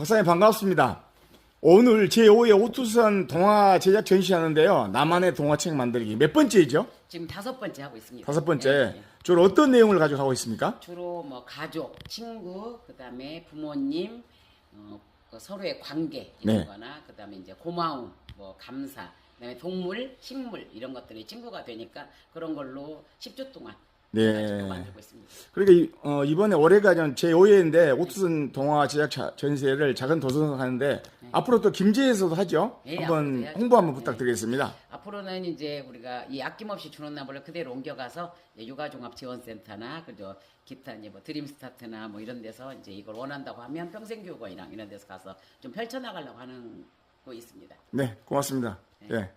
박사님 반갑습니다. 오늘 제5회 오투선 동화 제작 전시하는데요. 나만의 동화책 만들기 몇 번째이죠? 지금 다섯 번째 하고 있습니다. 다섯 번째. 네, 네. 주로 어떤 내용을 가지고 하고 있습니까? 주로 뭐 가족, 친구, 그다음에 부모님, 어, 그 서로의 관계 이런 네. 거나 그다음에 이제 고마움, 뭐 감사, 그다음에 동물, 식물 이런 것들이 친구가 되니까 그런 걸로 10주 동안 네. 가지고 만들고 있습니다. 그러니까 이, 어, 이번에 올해가 전 제5회인데 오투선 동화 제작 차- 전시회를 작은 도서관 하는데 앞으로 또 김제에서도 하죠. 네, 한번 해야죠. 홍보 한번 네. 부탁드리겠습니다. 앞으로는 이제 우리가 이 아낌없이 주는 나무를 그대로 옮겨가서 이제 육아종합지원센터나 그죠 기타 이제 뭐 드림스타트나 뭐 이런 데서 이제 이걸 원한다고 하면 평생교육원이랑 이런 데서 가서 좀 펼쳐나가려고 하는 거 있습니다. 네, 고맙습니다. 예.